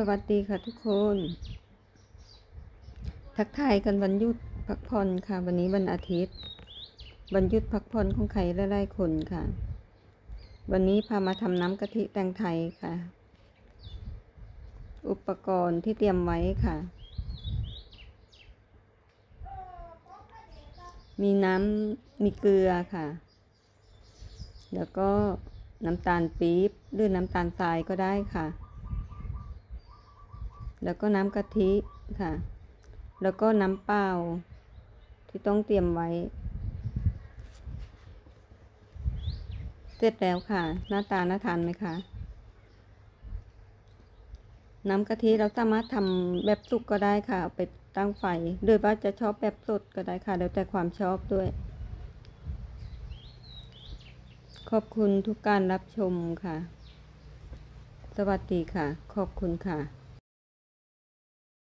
สวัสดีค่ะทุกคน ทักทายกันวันหยุดพักผ่อนค่ะ วันนี้วันอาทิตย์ วันหยุดพักผ่อนของใครหลายๆคนค่ะ วันนี้พามาทำน้ำกะทิแตงไทยค่ะ อุปกรณ์ที่เตรียมไว้ค่ะ มีน้ำมีเกลือค่ะ แล้วก็น้ำตาลปี๊บหรือน้ำตาลทรายก็ได้ค่ะ แล้วก็น้ำกะทิค่ะ แล้วก็น้ำเปล่าที่ต้องเตรียมไว้ เสร็จแล้วค่ะ หน้าตาน่าทานไหมคะ น้ำกะทิเราสามารถทำแบบสุกก็ได้ค่ะเอาไปตั้งไฟหรือว่าจะชอบแบบสดก็ได้ค่ะ แล้วแต่ความชอบด้วย ขอบคุณทุกการรับชมค่ะ สวัสดีค่ะ ขอบคุณค่ะ